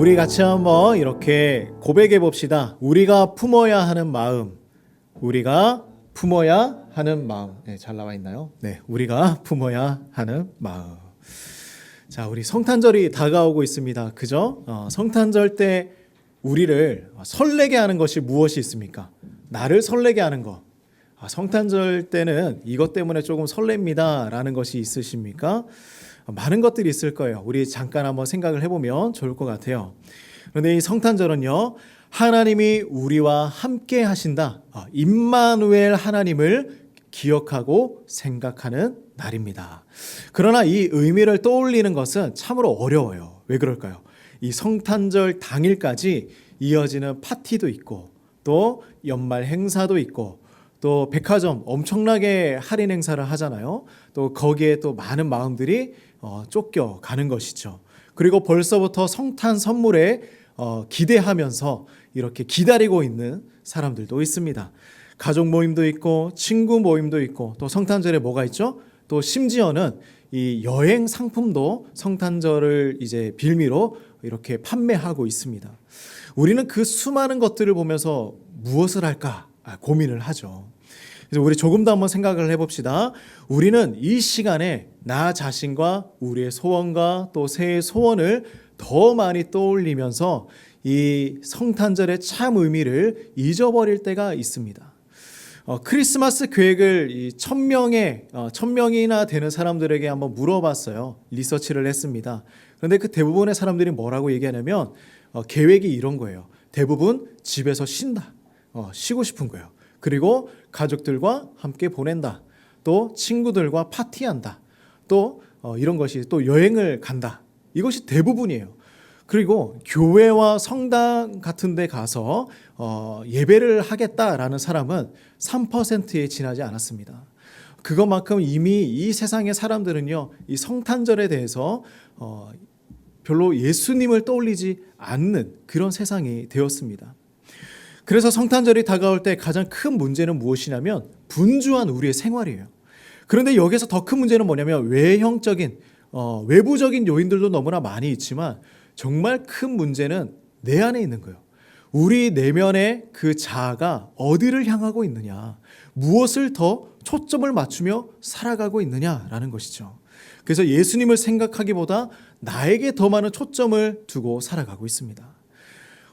우리 같이 한번 이렇게 고백해 봅시다. 우리가 품어야 하는 마음. 우리가 품어야 하는 마음. 네, 잘 나와 있나요? 네, 우리가 품어야 하는 마음. 자, 우리 성탄절이 다가오고 있습니다. 그죠? 어, 성탄절 때 우리를 설레게 하는 것이 무엇이 있습니까? 나를 설레게 하는 것. 아, 성탄절 때는 이것 때문에 조금 설렙니다라는 것이 있으십니까? 많은 것들이 있을 거예요. 우리 잠깐 한번 생각을 해보면 좋을 것 같아요. 그런데 이 성탄절은요, 하나님이 우리와 함께 하신다. 아, 임마누엘 하나님을 기억하고 생각하는 날입니다. 그러나 이 의미를 떠올리는 것은 참으로 어려워요. 왜 그럴까요? 이 성탄절 당일까지 이어지는 파티도 있고 또 연말 행사도 있고 또 백화점 엄청나게 할인 행사를 하잖아요. 또 거기에 또 많은 마음들이 어, 쫓겨 가는 것이죠. 그리고 벌써부터 성탄 선물에 어, 기대하면서 이렇게 기다리고 있는 사람들도 있습니다. 가족 모임도 있고 친구 모임도 있고 또 성탄절에 뭐가 있죠? 또 심지어는 이 여행 상품도 성탄절을 이제 빌미로 이렇게 판매하고 있습니다. 우리는 그 수많은 것들을 보면서 무엇을 할까 아, 고민을 하죠. 그래서 우리 조금 더 한번 생각을 해봅시다. 우리는 이 시간에 나 자신과 우리의 소원과 또 새해 소원을 더 많이 떠올리면서 이 성탄절의 참 의미를 잊어버릴 때가 있습니다. 어, 크리스마스 계획을 이 천명의 어, 천명이나 되는 사람들에게 한번 물어봤어요. 리서치를 했습니다. 그런데 그 대부분의 사람들이 뭐라고 얘기하냐면 어, 계획이 이런 거예요. 대부분 집에서 쉰다. 어, 쉬고 싶은 거예요. 그리고 가족들과 함께 보낸다. 또 친구들과 파티한다. 또 어, 이런 것이 또 여행을 간다. 이것이 대부분이에요. 그리고 교회와 성당 같은 데 가서 어, 예배를 하겠다라는 사람은 3%에 지나지 않았습니다. 그것만큼 이미 이 세상의 사람들은요, 이 성탄절에 대해서 어, 별로 예수님을 떠올리지 않는 그런 세상이 되었습니다. 그래서 성탄절이 다가올 때 가장 큰 문제는 무엇이냐면 분주한 우리의 생활이에요. 그런데 여기서 더 큰 문제는 뭐냐면 외형적인 어, 외부적인 요인들도 너무나 많이 있지만 정말 큰 문제는 내 안에 있는 거예요. 우리 내면의 그 자아가 어디를 향하고 있느냐, 무엇을 더 초점을 맞추며 살아가고 있느냐라는 것이죠. 그래서 예수님을 생각하기보다 나에게 더 많은 초점을 두고 살아가고 있습니다.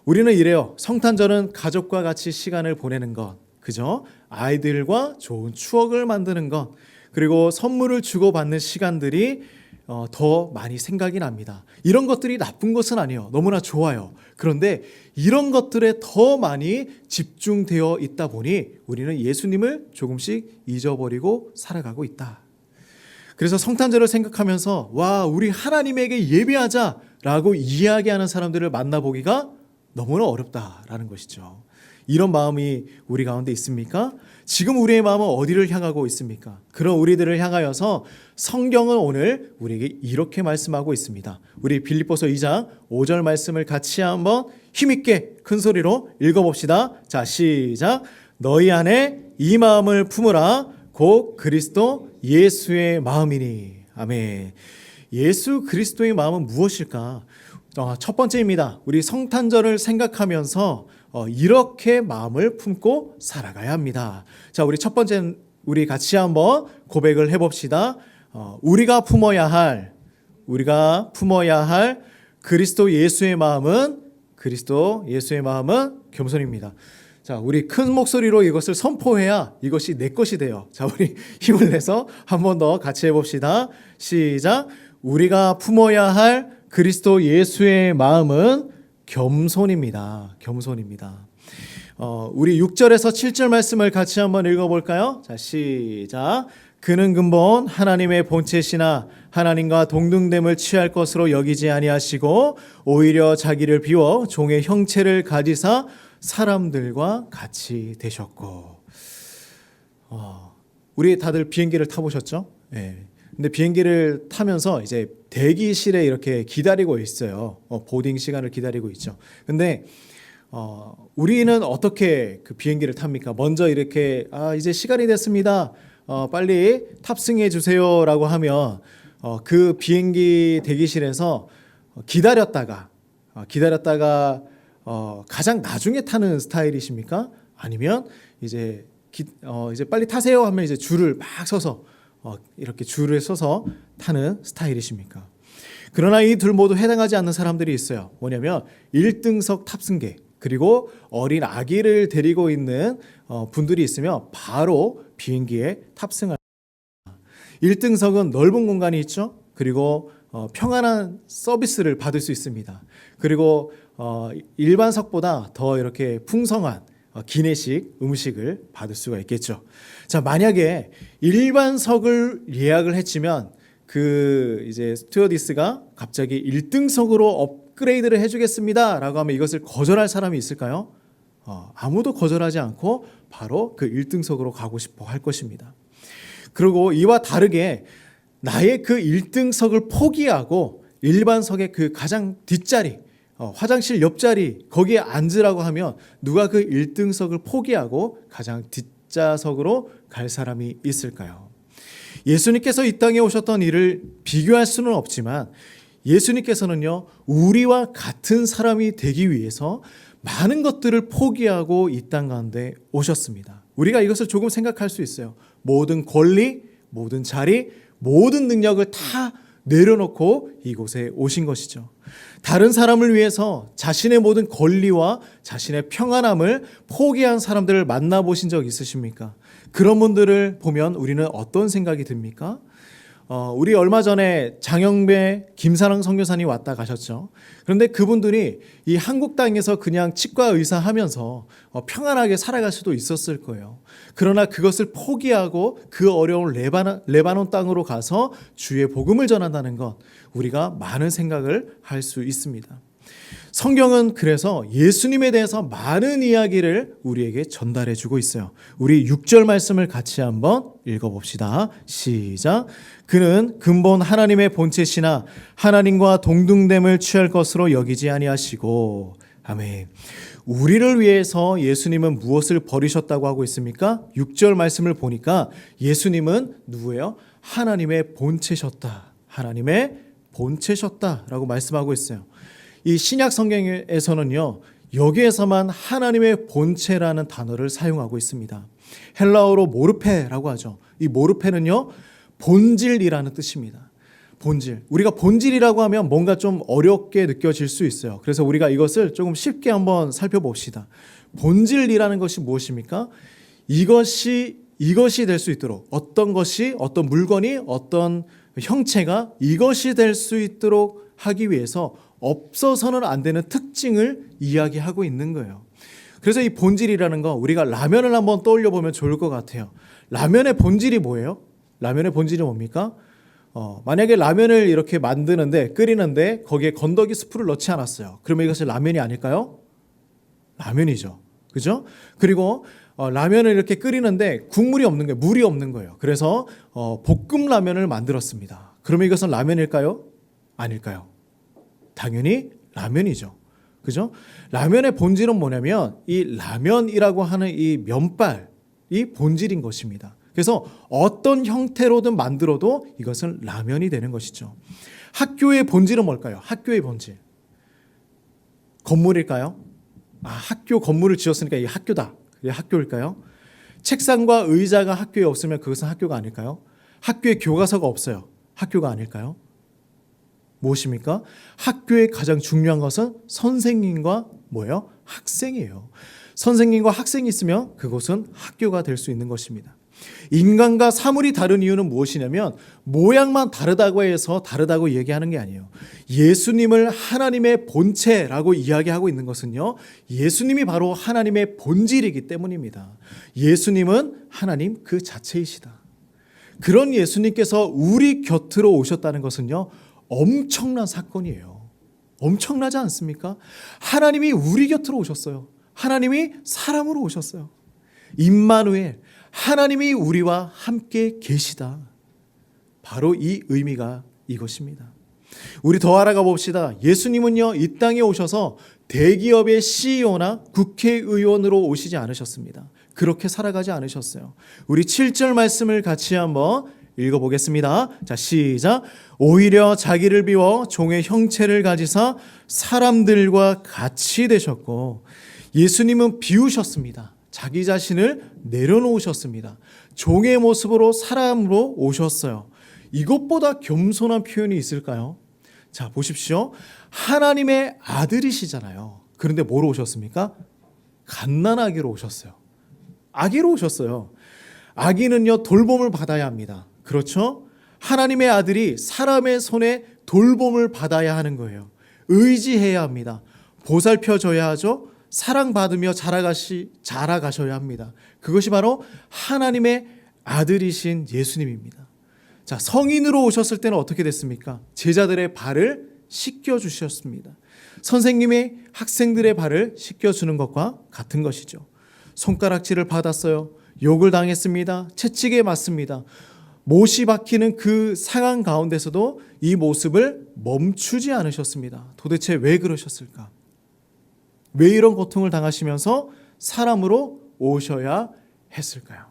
우리는 이래요. 성탄절은 가족과 같이 시간을 보내는 것, 그죠? 아이들과 좋은 추억을 만드는 것, 그리고 선물을 주고받는 시간들이 어, 더 많이 생각이 납니다. 이런 것들이 나쁜 것은 아니에요. 너무나 좋아요. 그런데 이런 것들에 더 많이 집중되어 있다 보니 우리는 예수님을 조금씩 잊어버리고 살아가고 있다. 그래서 성탄절을 생각하면서 와, 우리 하나님에게 예배하자라고 이야기하는 사람들을 만나보기가 너무나 어렵다라는 것이죠. 이런 마음이 우리 가운데 있습니까? 지금 우리의 마음은 어디를 향하고 있습니까? 그런 우리들을 향하여서 성경은 오늘 우리에게 이렇게 말씀하고 있습니다. 우리 빌립보서 2장 5절 말씀을 같이 한번 힘있게 큰 소리로 읽어봅시다. 자, 시작. 너희 안에 이 마음을 품으라. 곧 그리스도 예수의 마음이니. 아멘. 예수 그리스도의 마음은 무엇일까? 어, 첫 번째입니다. 우리 성탄절을 생각하면서 어, 이렇게 마음을 품고 살아가야 합니다. 자, 우리 첫 번째 우리 같이 한번 고백을 해봅시다. 어, 우리가 품어야 할 우리가 품어야 할 그리스도 예수의 마음은 그리스도 예수의 마음은 겸손입니다. 자, 우리 큰 목소리로 이것을 선포해야 이것이 내 것이 돼요. 자, 우리 힘을 내서 한 번 더 같이 해봅시다. 시작. 우리가 품어야 할 그리스도 예수의 마음은 겸손입니다. 겸손입니다. 어, 우리 6절에서 7절 말씀을 같이 한번 읽어볼까요? 자, 시작. 그는 근본 하나님의 본체시나 하나님과 동등됨을 취할 것으로 여기지 아니하시고 오히려 자기를 비워 종의 형체를 가지사 사람들과 같이 되셨고 어, 우리 다들 비행기를 타보셨죠? 예. 근데 비행기를 타면서 이제 대기실에 이렇게 기다리고 있어요. 어, 보딩 시간을 기다리고 있죠. 근데 어, 우리는 어떻게 그 비행기를 탑니까? 먼저 이렇게 아 이제 시간이 됐습니다. 어, 빨리 탑승해 주세요라고 하면 어, 그 비행기 대기실에서 기다렸다가 어, 기다렸다가 어, 가장 나중에 타는 스타일이십니까? 아니면 이제 기, 어, 이제 빨리 타세요 하면 이제 줄을 막 서서 어, 이렇게 줄을 서서 타는 스타일이십니까? 그러나 이 둘 모두 해당하지 않는 사람들이 있어요. 뭐냐면 1등석 탑승객 그리고 어린 아기를 데리고 있는 어, 분들이 있으면 바로 비행기에 탑승할 1등석은 넓은 공간이 있죠. 그리고 어, 평안한 서비스를 받을 수 있습니다. 그리고 어, 일반석보다 더 이렇게 풍성한 어, 기내식 음식을 받을 수가 있겠죠. 자, 만약에 일반석을 예약을 했지만 그 이제 스튜어디스가 갑자기 1등석으로 업그레이드를 해주겠습니다 라고 하면 이것을 거절할 사람이 있을까요? 어, 아무도 거절하지 않고 바로 그 1등석으로 가고 싶어 할 것입니다. 그리고 이와 다르게 나의 그 1등석을 포기하고 일반석의 그 가장 뒷자리, 어, 화장실 옆자리 거기에 앉으라고 하면 누가 그 1등석을 포기하고 가장 뒷좌석으로 갈 사람이 있을까요? 예수님께서 이 땅에 오셨던 일을 비교할 수는 없지만 예수님께서는요, 우리와 같은 사람이 되기 위해서 많은 것들을 포기하고 이 땅 가운데 오셨습니다. 우리가 이것을 조금 생각할 수 있어요. 모든 권리, 모든 자리, 모든 능력을 다 내려놓고 이곳에 오신 것이죠. 다른 사람을 위해서 자신의 모든 권리와 자신의 평안함을 포기한 사람들을 만나보신 적 있으십니까? 그런 분들을 보면 우리는 어떤 생각이 듭니까? 어, 우리 얼마 전에 장영배, 김사랑 선교사님 왔다 가셨죠. 그런데 그분들이 이 한국 땅에서 그냥 치과 의사 하면서 어, 평안하게 살아갈 수도 있었을 거예요. 그러나 그것을 포기하고 그 어려운 레바논, 레바논 땅으로 가서 주의 복음을 전한다는 것, 우리가 많은 생각을 할 수 있습니다. 성경은 그래서 예수님에 대해서 많은 이야기를 우리에게 전달해 주고 있어요. 우리 6절 말씀을 같이 한번 읽어 봅시다. 시작. 그는 근본 하나님의 본체시나 하나님과 동등됨을 취할 것으로 여기지 아니하시고 아멘. 우리를 위해서 예수님은 무엇을 버리셨다고 하고 있습니까? 6절 말씀을 보니까 예수님은 누구예요? 하나님의 본체셨다. 하나님의 본체셨다라고 말씀하고 있어요. 이 신약 성경에서는요, 여기에서만 하나님의 본체라는 단어를 사용하고 있습니다. 헬라어로 모르페라고 하죠. 이 모르페는요, 본질이라는 뜻입니다. 본질. 우리가 본질이라고 하면 뭔가 좀 어렵게 느껴질 수 있어요. 그래서 우리가 이것을 조금 쉽게 한번 살펴봅시다. 본질이라는 것이 무엇입니까? 이것이 이것이 될 수 있도록 어떤 것이 어떤 물건이 어떤 형체가 이것이 될 수 있도록 하기 위해서 없어서는 안 되는 특징을 이야기하고 있는 거예요. 그래서 이 본질이라는 거 우리가 라면을 한번 떠올려 보면 좋을 것 같아요. 라면의 본질이 뭐예요? 라면의 본질이 뭡니까? 어, 만약에 라면을 이렇게 만드는데 끓이는데 거기에 건더기 스프를 넣지 않았어요. 그러면 이것이 라면이 아닐까요? 라면이죠. 그죠? 그리고 어, 라면을 이렇게 끓이는데 국물이 없는 거예요. 물이 없는 거예요. 그래서 어, 볶음 라면을 만들었습니다. 그러면 이것은 라면일까요? 아닐까요? 당연히 라면이죠. 그죠? 라면의 본질은 뭐냐면 이 라면이라고 하는 이 면발이 본질인 것입니다. 그래서 어떤 형태로든 만들어도 이것은 라면이 되는 것이죠. 학교의 본질은 뭘까요? 학교의 본질. 건물일까요? 아, 학교 건물을 지었으니까 이게 학교다. 그게 학교일까요? 책상과 의자가 학교에 없으면 그것은 학교가 아닐까요? 학교에 교과서가 없어요. 학교가 아닐까요? 무엇입니까? 학교의 가장 중요한 것은 선생님과 뭐예요? 학생이에요. 선생님과 학생이 있으면 그곳은 학교가 될 수 있는 것입니다. 인간과 사물이 다른 이유는 무엇이냐면 모양만 다르다고 해서 다르다고 얘기하는 게 아니에요. 예수님을 하나님의 본체라고 이야기하고 있는 것은요. 예수님이 바로 하나님의 본질이기 때문입니다. 예수님은 하나님 그 자체이시다. 그런 예수님께서 우리 곁으로 오셨다는 것은요. 엄청난 사건이에요. 엄청나지 않습니까? 하나님이 우리 곁으로 오셨어요. 하나님이 사람으로 오셨어요. 임마누엘 하나님이 우리와 함께 계시다. 바로 이 의미가 이것입니다. 우리 더 알아가 봅시다. 예수님은요, 이 땅에 오셔서 대기업의 CEO나 국회의원으로 오시지 않으셨습니다. 그렇게 살아가지 않으셨어요. 우리 7절 말씀을 같이 한번 읽어보겠습니다. 자, 시작. 오히려 자기를 비워 종의 형체를 가지사 사람들과 같이 되셨고 예수님은 비우셨습니다. 자기 자신을 내려놓으셨습니다. 종의 모습으로 사람으로 오셨어요. 이것보다 겸손한 표현이 있을까요? 자, 보십시오. 하나님의 아들이시잖아요. 그런데 뭐로 오셨습니까? 갓난아기로 오셨어요. 아기로 오셨어요. 아기는요, 돌봄을 받아야 합니다. 그렇죠? 하나님의 아들이 사람의 손에 돌봄을 받아야 하는 거예요. 의지해야 합니다. 보살펴줘야 하죠. 사랑받으며 자라가시, 자라가셔야 합니다. 그것이 바로 하나님의 아들이신 예수님입니다. 자, 성인으로 오셨을 때는 어떻게 됐습니까? 제자들의 발을 씻겨 주셨습니다. 선생님이 학생들의 발을 씻겨 주는 것과 같은 것이죠. 손가락질을 받았어요. 욕을 당했습니다. 채찍에 맞습니다. 못이 박히는 그 상황 가운데서도 이 모습을 멈추지 않으셨습니다. 도대체 왜 그러셨을까? 왜 이런 고통을 당하시면서 사람으로 오셔야 했을까요?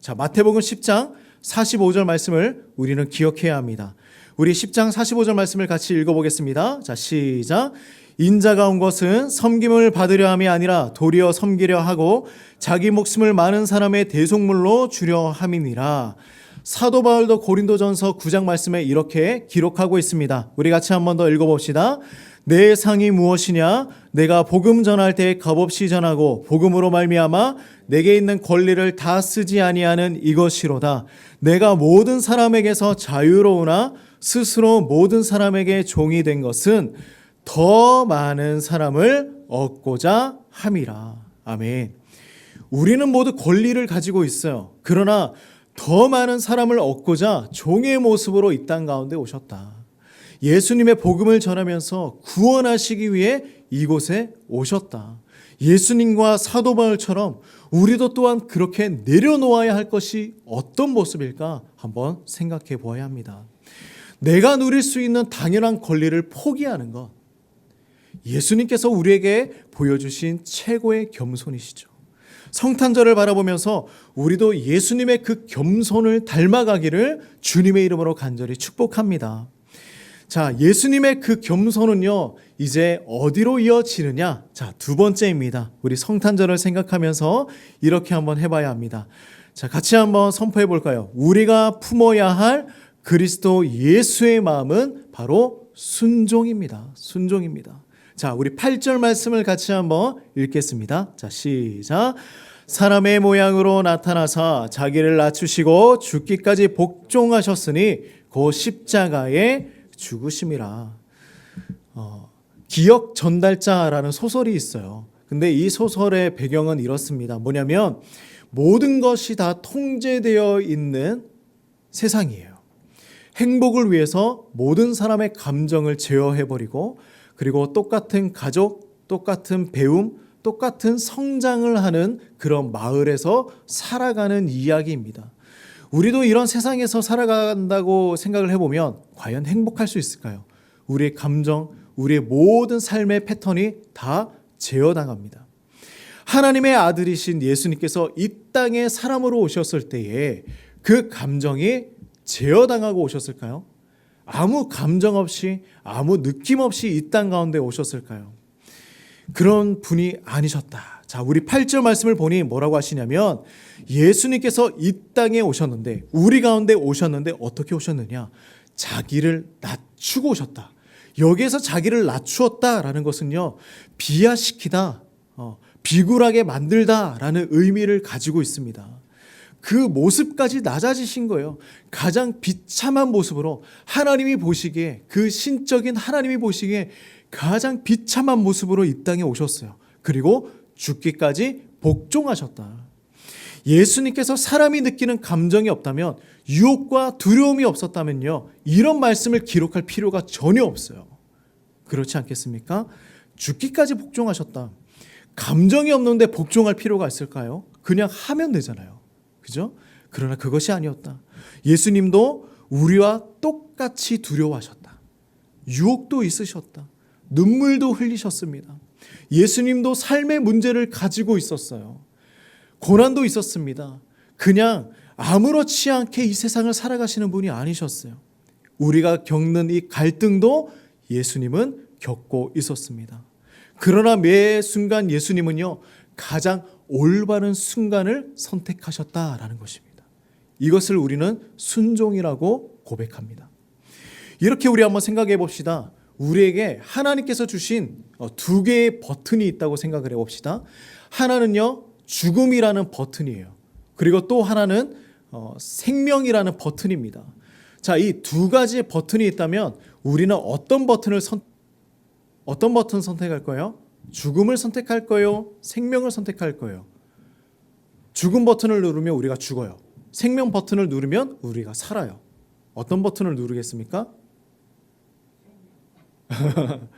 자, 마태복음 10장 45절 말씀을 우리는 기억해야 합니다. 우리 10장 45절 말씀을 같이 읽어보겠습니다. 자, 시작. 인자가 온 것은 섬김을 받으려 함이 아니라 도리어 섬기려 하고 자기 목숨을 많은 사람의 대속물로 주려 함이니라. 사도 바울도 고린도전서 9장 말씀에 이렇게 기록하고 있습니다. 우리 같이 한번 더 읽어봅시다. 내 상이 무엇이냐? 내가 복음 전할 때 값없이 전하고 복음으로 말미암아 내게 있는 권리를 다 쓰지 아니하는 이것이로다. 내가 모든 사람에게서 자유로우나 스스로 모든 사람에게 종이 된 것은 더 많은 사람을 얻고자 함이라. 아멘. 우리는 모두 권리를 가지고 있어요. 그러나 더 많은 사람을 얻고자 종의 모습으로 이 땅 가운데 오셨다. 예수님의 복음을 전하면서 구원하시기 위해 이곳에 오셨다. 예수님과 사도 바울처럼 우리도 또한 그렇게 내려놓아야 할 것이 어떤 모습일까 한번 생각해 보아야 합니다. 내가 누릴 수 있는 당연한 권리를 포기하는 것. 예수님께서 우리에게 보여주신 최고의 겸손이시죠. 성탄절을 바라보면서 우리도 예수님의 그 겸손을 닮아가기를 주님의 이름으로 간절히 축복합니다. 자, 예수님의 그 겸손은요, 이제 어디로 이어지느냐? 자, 두 번째입니다. 우리 성탄절을 생각하면서 이렇게 한번 해봐야 합니다. 자, 같이 한번 선포해 볼까요? 우리가 품어야 할 그리스도 예수의 마음은 바로 순종입니다. 순종입니다. 자, 우리 8절 말씀을 같이 한번 읽겠습니다. 자, 시작. 사람의 모양으로 나타나사 자기를 낮추시고 죽기까지 복종하셨으니 그 십자가에 죽으심이라. 어, 기억 전달자라는 소설이 있어요. 근데 이 소설의 배경은 이렇습니다. 뭐냐면 모든 것이 다 통제되어 있는 세상이에요. 행복을 위해서 모든 사람의 감정을 제어해버리고 그리고 똑같은 가족, 똑같은 배움, 똑같은 성장을 하는 그런 마을에서 살아가는 이야기입니다. 우리도 이런 세상에서 살아간다고 생각을 해보면 과연 행복할 수 있을까요? 우리의 감정, 우리의 모든 삶의 패턴이 다 제어당합니다. 하나님의 아들이신 예수님께서 이 땅에 사람으로 오셨을 때에 그 감정이 제어당하고 오셨을까요? 아무 감정 없이 아무 느낌 없이 이 땅 가운데 오셨을까요? 그런 분이 아니셨다. 자, 우리 8절 말씀을 보니 뭐라고 하시냐면 예수님께서 이 땅에 오셨는데 우리 가운데 오셨는데 어떻게 오셨느냐? 자기를 낮추고 오셨다. 여기에서 자기를 낮추었다라는 것은요 비하시키다, 어, 비굴하게 만들다라는 의미를 가지고 있습니다. 그 모습까지 낮아지신 거예요. 가장 비참한 모습으로 하나님이 보시기에 그 신적인 하나님이 보시기에 가장 비참한 모습으로 이 땅에 오셨어요. 그리고 죽기까지 복종하셨다. 예수님께서 사람이 느끼는 감정이 없다면 유혹과 두려움이 없었다면요. 이런 말씀을 기록할 필요가 전혀 없어요. 그렇지 않겠습니까? 죽기까지 복종하셨다. 감정이 없는데 복종할 필요가 있을까요? 그냥 하면 되잖아요. 그죠? 그러나 그것이 아니었다. 예수님도 우리와 똑같이 두려워하셨다. 유혹도 있으셨다. 눈물도 흘리셨습니다. 예수님도 삶의 문제를 가지고 있었어요. 고난도 있었습니다. 그냥 아무렇지 않게 이 세상을 살아가시는 분이 아니셨어요. 우리가 겪는 이 갈등도 예수님은 겪고 있었습니다. 그러나 매 순간 예수님은요, 가장 올바른 순간을 선택하셨다라는 것입니다. 이것을 우리는 순종이라고 고백합니다. 이렇게 우리 한번 생각해 봅시다. 우리에게 하나님께서 주신 어, 두 개의 버튼이 있다고 생각을 해 봅시다. 하나는요, 죽음이라는 버튼이에요. 그리고 또 하나는 어, 생명이라는 버튼입니다. 자, 이 두 가지의 버튼이 있다면 우리는 어떤 버튼을 선 어떤 버튼 선택할 거예요? 죽음을 선택할 거예요? 생명을 선택할 거예요? 죽음 버튼을 누르면 우리가 죽어요. 생명 버튼을 누르면 우리가 살아요. 어떤 버튼을 누르겠습니까?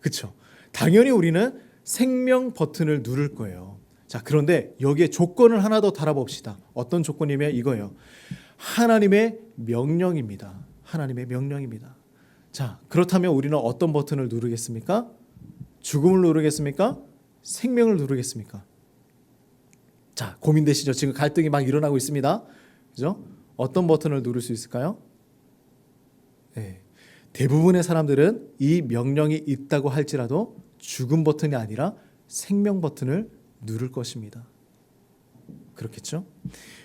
그렇죠. 당연히 우리는 생명 버튼을 누를 거예요. 자, 그런데 여기에 조건을 하나 더 달아봅시다. 어떤 조건이면 이거예요. 하나님의 명령입니다. 하나님의 명령입니다. 자, 그렇다면 우리는 어떤 버튼을 누르겠습니까? 죽음을 누르겠습니까? 생명을 누르겠습니까? 자, 고민되시죠? 지금 갈등이 막 일어나고 있습니다. 그죠? 어떤 버튼을 누를 수 있을까요? 네. 대부분의 사람들은 이 명령이 있다고 할지라도 죽음 버튼이 아니라 생명 버튼을 누를 것입니다. 그렇겠죠?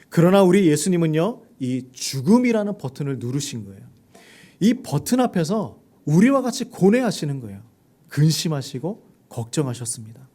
그러나 우리 예수님은요, 이 죽음이라는 버튼을 누르신 거예요. 이 버튼 앞에서 우리와 같이 고뇌하시는 거예요. 근심하시고 걱정하셨습니다.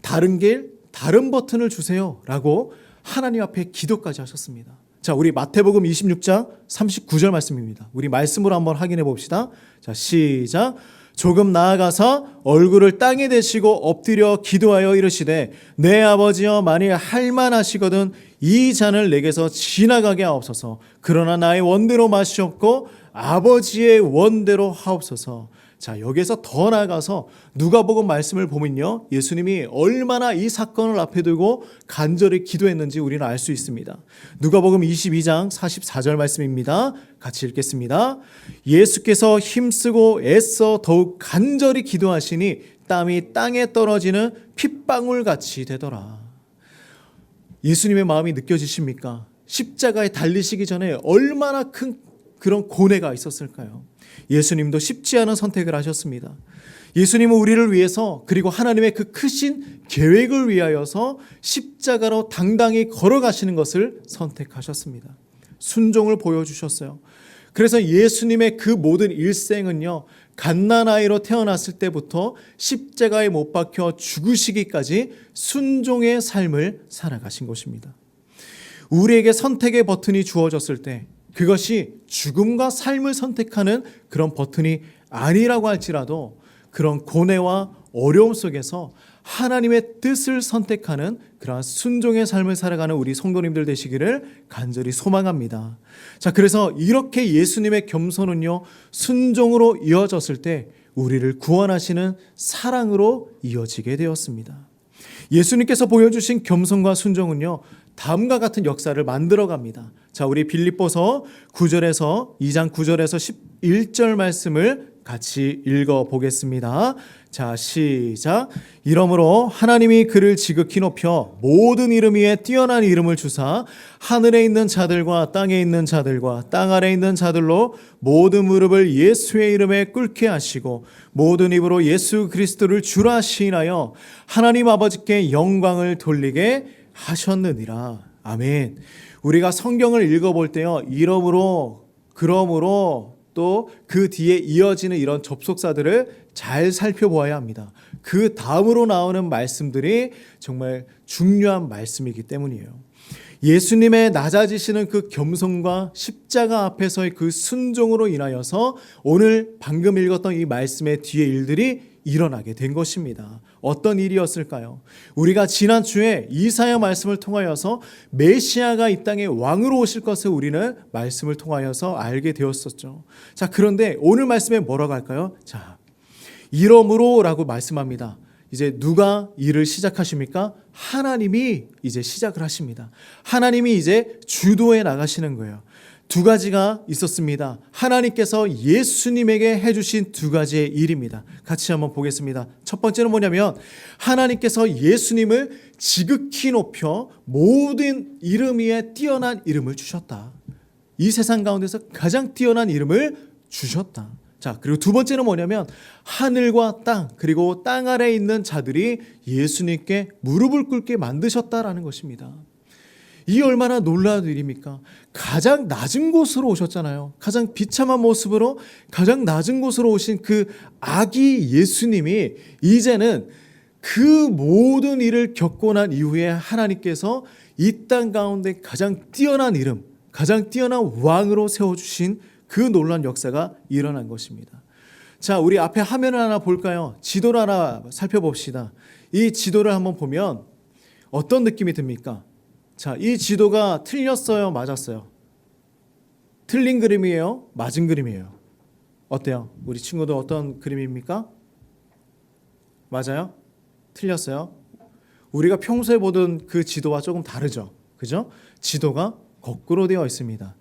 다른 길, 다른 버튼을 주세요 라고 하나님 앞에 기도까지 하셨습니다. 자, 우리 마태복음 26장 39절 말씀입니다. 우리 말씀으로 한번 확인해 봅시다. 자, 시작. 조금 나아가서 얼굴을 땅에 대시고 엎드려 기도하여 이르시되 내 아버지여 만일 할만하시거든 이 잔을 내게서 지나가게 하옵소서 그러나 나의 원대로 마시옵고 아버지의 원대로 하옵소서 자 여기에서 더 나아가서 누가복음 말씀을 보면요 예수님이 얼마나 이 사건을 앞에 두고 간절히 기도했는지 우리는 알 수 있습니다. 누가복음 22장 44절 말씀입니다. 같이 읽겠습니다. 예수께서 힘쓰고 애써 더욱 간절히 기도하시니 땀이 땅에 떨어지는 핏방울 같이 되더라. 예수님의 마음이 느껴지십니까? 십자가에 달리시기 전에 얼마나 큰 그런 고뇌가 있었을까요 예수님도 쉽지 않은 선택을 하셨습니다. 예수님은 우리를 위해서 그리고 하나님의 그 크신 계획을 위하여서 십자가로 당당히 걸어가시는 것을 선택하셨습니다. 순종을 보여주셨어요. 그래서 예수님의 그 모든 일생은요, 갓난아이로 태어났을 때부터 십자가에 못 박혀 죽으시기까지 순종의 삶을 살아가신 것입니다. 우리에게 선택의 버튼이 주어졌을 때 그것이 죽음과 삶을 선택하는 그런 버튼이 아니라고 할지라도 그런 고뇌와 어려움 속에서 하나님의 뜻을 선택하는 그러한 순종의 삶을 살아가는 우리 성도님들 되시기를 간절히 소망합니다. 자, 그래서 이렇게 예수님의 겸손은요, 순종으로 이어졌을 때 우리를 구원하시는 사랑으로 이어지게 되었습니다. 예수님께서 보여주신 겸손과 순종은요, 다음과 같은 역사를 만들어 갑니다. 자, 우리 빌립보서 9절에서 2장 9절에서 11절 말씀을 같이 읽어 보겠습니다. 자, 시작. 이러므로 하나님이 그를 지극히 높여 모든 이름 위에 뛰어난 이름을 주사 하늘에 있는 자들과 땅에 있는 자들과 땅 아래 있는 자들로 모든 무릎을 예수의 이름에 꿇게 하시고 모든 입으로 예수 그리스도를 주라 시인하여 하나님 아버지께 영광을 돌리게 하셨느니라. 아멘. 우리가 성경을 읽어볼 때요, 이러므로, 그러므로, 또 그 뒤에 이어지는 이런 접속사들을 잘 살펴보아야 합니다. 그 다음으로 나오는 말씀들이 정말 중요한 말씀이기 때문이에요. 예수님의 낮아지시는 그 겸손과 십자가 앞에서의 그 순종으로 인하여서 오늘 방금 읽었던 이 말씀의 뒤에 일들이 일어나게 된 것입니다. 어떤 일이었을까요? 우리가 지난주에 이사야 말씀을 통하여서 메시아가 이 땅에 왕으로 오실 것을 우리는 말씀을 통하여서 알게 되었었죠. 자, 그런데 오늘 말씀에 뭐라고 할까요? 자, 이러므로라고 말씀합니다. 이제 누가 일을 시작하십니까? 하나님이 이제 시작을 하십니다. 하나님이 이제 주도해 나가시는 거예요. 두 가지가 있었습니다. 하나님께서 예수님에게 해주신 두 가지의 일입니다. 같이 한번 보겠습니다. 첫 번째는 뭐냐면 하나님께서 예수님을 지극히 높여 모든 이름 위에 뛰어난 이름을 주셨다. 이 세상 가운데서 가장 뛰어난 이름을 주셨다. 자, 그리고 두 번째는 뭐냐면 하늘과 땅, 그리고 땅 아래에 있는 자들이 예수님께 무릎을 꿇게 만드셨다라는 것입니다. 이 얼마나 놀라운 일입니까? 가장 낮은 곳으로 오셨잖아요. 가장 비참한 모습으로 가장 낮은 곳으로 오신 그 아기 예수님이 이제는 그 모든 일을 겪고 난 이후에 하나님께서 이 땅 가운데 가장 뛰어난 이름, 가장 뛰어난 왕으로 세워주신 그 놀란 역사가 일어난 것입니다. 자, 우리 앞에 화면을 하나 볼까요? 지도를 하나 살펴봅시다. 이 지도를 한번 보면 어떤 느낌이 듭니까? 자, 이 지도가 틀렸어요, 맞았어요? 틀린 그림이에요, 맞은 그림이에요. 어때요? 우리 친구들 어떤 그림입니까? 맞아요? 틀렸어요? 우리가 평소에 보던 그 지도와 조금 다르죠. 그죠? 지도가 거꾸로 되어 있습니다.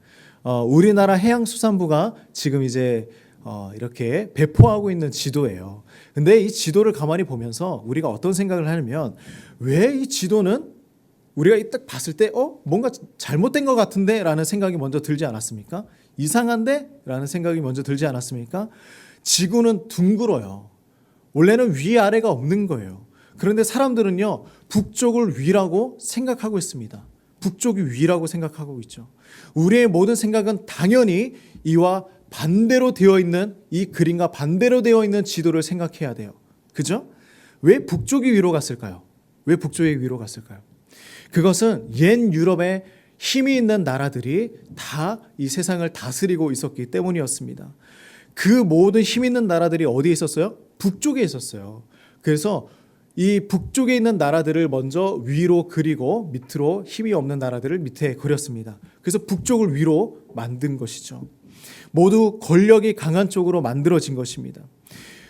어, 우리나라 해양수산부가 지금 이제 어, 이렇게 배포하고 있는 지도예요. 근데 이 지도를 가만히 보면서 우리가 어떤 생각을 하냐면 왜 이 지도는 우리가 이딱 봤을 때 어? 뭔가 잘못된 것 같은데 라는 생각이 먼저 들지 않았습니까? 이상한데? 라는 생각이 먼저 들지 않았습니까? 지구는 둥글어요. 원래는 위아래가 없는 거예요. 그런데 사람들은요, 북쪽을 위라고 생각하고 있습니다. 북쪽이 위라고 생각하고 있죠. 우리의 모든 생각은 당연히 이와 반대로 되어 있는 이 그림과 반대로 되어 있는 지도를 생각해야 돼요. 그죠? 왜 북쪽이 위로 갔을까요? 왜 북쪽이 위로 갔을까요? 그것은 옛 유럽의 힘이 있는 나라들이 다 이 세상을 다스리고 있었기 때문이었습니다. 그 모든 힘 있는 나라들이 어디에 있었어요? 북쪽에 있었어요. 그래서 이 북쪽에 있는 나라들을 먼저 위로 그리고 밑으로 힘이 없는 나라들을 밑에 그렸습니다. 그래서 북쪽을 위로 만든 것이죠. 모두 권력이 강한 쪽으로 만들어진 것입니다.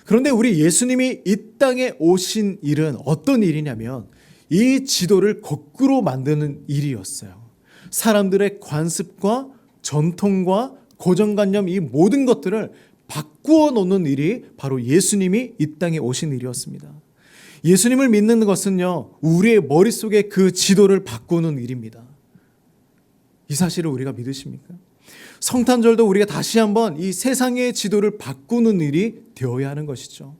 그런데 우리 예수님이 이 땅에 오신 일은 어떤 일이냐면 이 지도를 거꾸로 만드는 일이었어요. 사람들의 관습과 전통과 고정관념 이 모든 것들을 바꾸어 놓는 일이 바로 예수님이 이 땅에 오신 일이었습니다. 예수님을 믿는 것은요, 우리의 머릿속에 그 지도를 바꾸는 일입니다. 이 사실을 우리가 믿으십니까? 성탄절도 우리가 다시 한번 이 세상의 지도를 바꾸는 일이 되어야 하는 것이죠.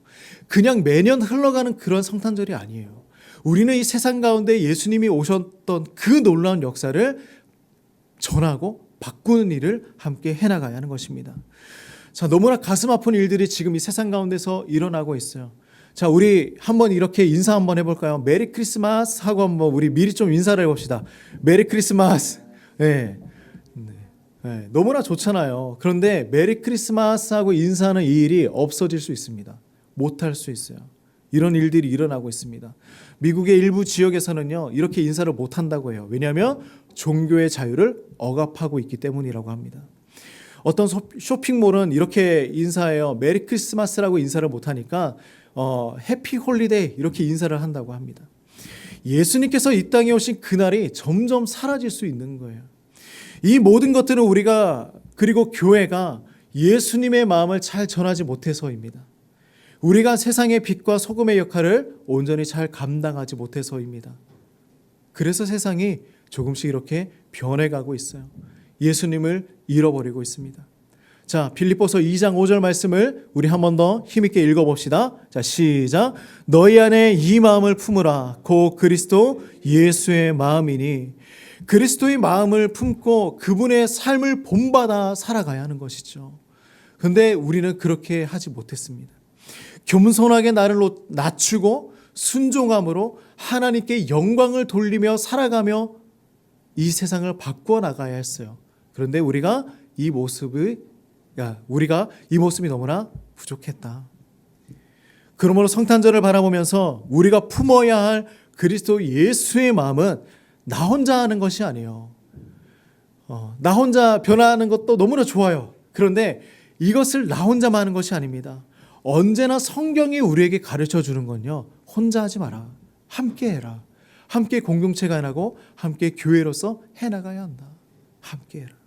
그냥 매년 흘러가는 그런 성탄절이 아니에요. 우리는 이 세상 가운데 예수님이 오셨던 그 놀라운 역사를 전하고 바꾸는 일을 함께 해나가야 하는 것입니다. 자, 너무나 가슴 아픈 일들이 지금 이 세상 가운데서 일어나고 있어요. 자, 우리 한번 이렇게 인사 한번 해볼까요? 메리 크리스마스 하고 한번 우리 미리 좀 인사를 해봅시다. 메리 크리스마스. 네. 네. 네. 너무나 좋잖아요. 그런데 메리 크리스마스 하고 인사하는 이 일이 없어질 수 있습니다. 못할 수 있어요. 이런 일들이 일어나고 있습니다. 미국의 일부 지역에서는요, 이렇게 인사를 못 한다고 해요. 왜냐하면 종교의 자유를 억압하고 있기 때문이라고 합니다. 어떤 쇼핑몰은 이렇게 인사해요. 메리 크리스마스라고 인사를 못 하니까 어, 해피 홀리데이 이렇게 인사를 한다고 합니다. 예수님께서 이 땅에 오신 그날이 점점 사라질 수 있는 거예요. 이 모든 것들은 우리가 그리고 교회가 예수님의 마음을 잘 전하지 못해서입니다. 우리가 세상의 빛과 소금의 역할을 온전히 잘 감당하지 못해서입니다. 그래서 세상이 조금씩 이렇게 변해가고 있어요. 예수님을 잃어버리고 있습니다. 자, 빌립보서 2장 5절 말씀을 우리 한 번 더 힘있게 읽어봅시다. 자, 시작. 너희 안에 이 마음을 품으라. 고 그리스도 예수의 마음이니 그리스도의 마음을 품고 그분의 삶을 본받아 살아가야 하는 것이죠. 근데 우리는 그렇게 하지 못했습니다. 겸손하게 나를 낮추고 순종함으로 하나님께 영광을 돌리며 살아가며 이 세상을 바꾸어 나가야 했어요. 그런데 우리가 이 모습을 야, 우리가 이 모습이 너무나 부족했다. 그러므로 성탄절을 바라보면서 우리가 품어야 할 그리스도 예수의 마음은 나 혼자 하는 것이 아니에요. 어, 나 혼자 변화하는 것도 너무나 좋아요. 그런데 이것을 나 혼자만 하는 것이 아닙니다. 언제나 성경이 우리에게 가르쳐 주는 건요. 혼자 하지 마라. 함께 해라. 함께 공동체가 나고 함께 교회로서 해 나가야 한다. 함께 해라.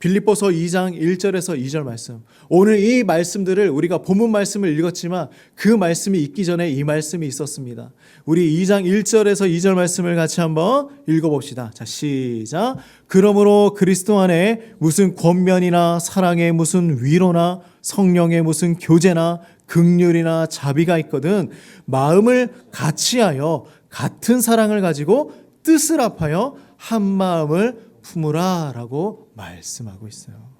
빌립보서 2장 1절에서 2절 말씀. 오늘 이 말씀들을 우리가 본문 말씀을 읽었지만 그 말씀이 있기 전에 이 말씀이 있었습니다. 우리 2장 1절에서 2절 말씀을 같이 한번 읽어봅시다. 자, 시작. 그러므로 그리스도 안에 무슨 권면이나 사랑의 무슨 위로나 성령의 무슨 교제나 극률이나 자비가 있거든 마음을 같이하여 같은 사랑을 가지고 뜻을 합하여 한 마음을 품으라 라고 말씀하고 있어요.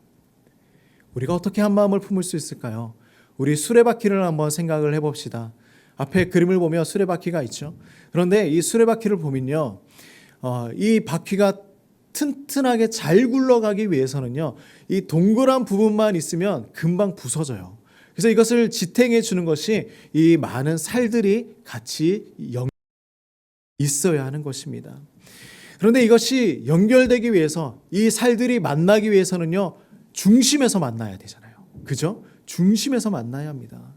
우리가 어떻게 한 마음을 품을 수 있을까요? 우리 수레바퀴를 한번 생각을 해봅시다. 앞에 그림을 보면 수레바퀴가 있죠. 그런데 이 수레바퀴를 보면요, 어, 이 바퀴가 튼튼하게 잘 굴러가기 위해서는요, 이 동그란 부분만 있으면 금방 부서져요. 그래서 이것을 지탱해 주는 것이 이 많은 살들이 같이 연 있어야 하는 것입니다. 그런데 이것이 연결되기 위해서 이 살들이 만나기 위해서는요 중심에서 만나야 되잖아요. 그죠? 중심에서 만나야 합니다.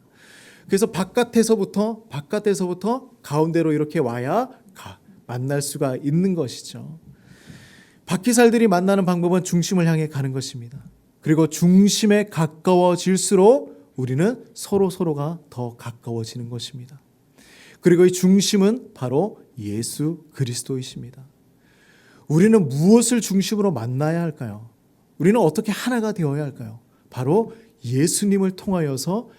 그래서 바깥에서부터 바깥에서부터 가운데로 이렇게 와야 가, 만날 수가 있는 것이죠. 바퀴살들이 만나는 방법은 중심을 향해 가는 것입니다. 그리고 중심에 가까워질수록 우리는 서로 서로가 더 가까워지는 것입니다. 그리고 이 중심은 바로 예수 그리스도이십니다. 우리는 무엇을 중심으로 만나야 할까요? 우리는 어떻게 하나가 되어야 할까요? 바로 예수님을 통하여서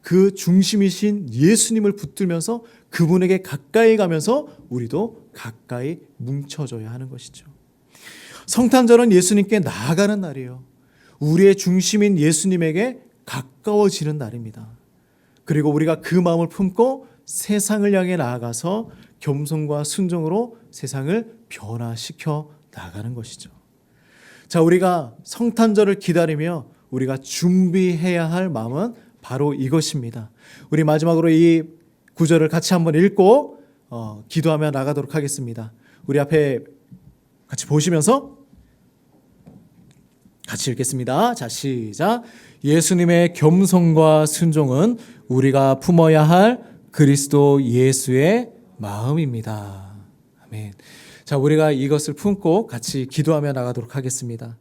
그 중심이신 예수님을 붙들면서 그분에게 가까이 가면서 우리도 가까이 뭉쳐져야 하는 것이죠. 성탄절은 예수님께 나아가는 날이에요. 우리의 중심인 예수님에게 가까워지는 날입니다. 그리고 우리가 그 마음을 품고 세상을 향해 나아가서 겸손과 순종으로 세상을 변화시켜 나가는 것이죠. 자, 우리가 성탄절을 기다리며 우리가 준비해야 할 마음은 바로 이것입니다. 우리 마지막으로 이 구절을 같이 한번 읽고 어, 기도하며 나가도록 하겠습니다. 우리 앞에 같이 보시면서 같이 읽겠습니다. 자, 시작. 예수님의 겸손과 순종은 우리가 품어야 할 그리스도 예수의 마음입니다. 아멘. 자, 우리가 이것을 품고 같이 기도하며 나가도록 하겠습니다.